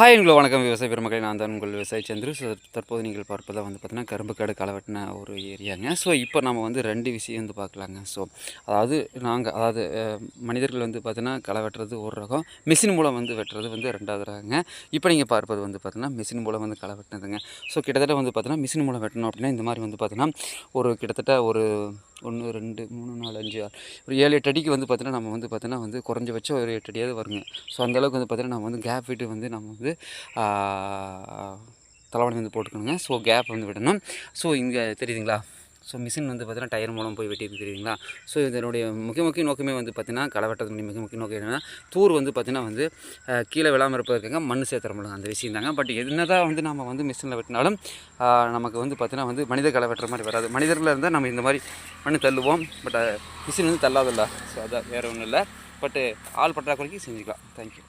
Hi உங்களை வணக்கம். விவசாய பெருமக்களை நான் தான் உங்கள் விவசாய சந்திரு. ஸோ தற்போது நீங்கள் பார்ப்பதாக வந்து பார்த்தீங்கன்னா கரும்பு காடு களை ஒரு ஏரியாங்க. ஸோ இப்போ நம்ம வந்து ரெண்டு விஷயம் வந்து பார்க்கலாங்க. ஸோ அதாவது நாங்கள் அதாவது மனிதர்கள் வந்து பார்த்தீங்கன்னா களை வெட்டுறது ஒரு ரகம். மிஷின் மூலம் வந்து வெட்டுறது வந்து ரெண்டாவது ரகங்க. இப்போ நீங்கள் பார்ப்பது வந்து பார்த்தீங்கன்னா மிஷின் மூலம் வந்து களை வெட்டினதுங்க. ஸோ கிட்டத்தட்ட வந்து பார்த்தீங்கன்னா மிஷின் மூலம் வெட்டணும் அப்படின்னா இந்த மாதிரி வந்து பார்த்தீங்கன்னா ஒரு கிட்டத்தட்ட ஒரு ஒன்று ரெண்டு மூணு நாலு அஞ்சு ஆறு. ஒரு ஏழு எட்டு அடிக்கு வந்து பார்த்தீங்கன்னா நம்ம வந்து பார்த்தீங்கன்னா வந்து குறைஞ்சபட்சம் ஒரு எட்டு அடியாவது வருங்க. ஸோ அந்தளவுக்கு வந்து பார்த்தீங்கன்னா நம்ம வந்து கேப் விட்டு வந்து நம்ம வந்து தலைவணி வந்து போட்டுக்கணுங்க. ஸோ கேப் வந்து விடணும். ஸோ இங்கே தெரியுதுங்களா? ஸோ மிஷின் வந்து பார்த்தீங்கன்னா டயர் மூலம் போய் வெட்டி இருக்கிறீங்களா ஸோ இதனுடைய முக்கிய முக்கிய நோக்கமே வந்து பார்த்தீங்கன்னா களை வெட்டுறதுடைய மிக முக்கிய நோக்கம் என்னென்னா தூர் வந்து பார்த்திங்கன்னா வந்து கீழே விழாமல் இருப்பதற்காக மண் சேர்த்துற முடியும் அந்த விஷயம் தாங்க. பட் என்னதான் வந்து நம்ம வந்து மிஷினில் வெட்டினாலும் நமக்கு வந்து பார்த்திங்கன்னா வந்து மனித களை வெட்டுற மாதிரி வராது. மனிதர்களில் இருந்தால் நம்ம இந்த மாதிரி மண் தள்ளுவோம். பட் மிஷின் வந்து தள்ளாதில்ல. ஸோ அதான் வேறு ஒன்றும் இல்லை. பட்டு ஆள் பற்றாக்குறைக்கு செஞ்சுக்கலாம். தேங்க்யூ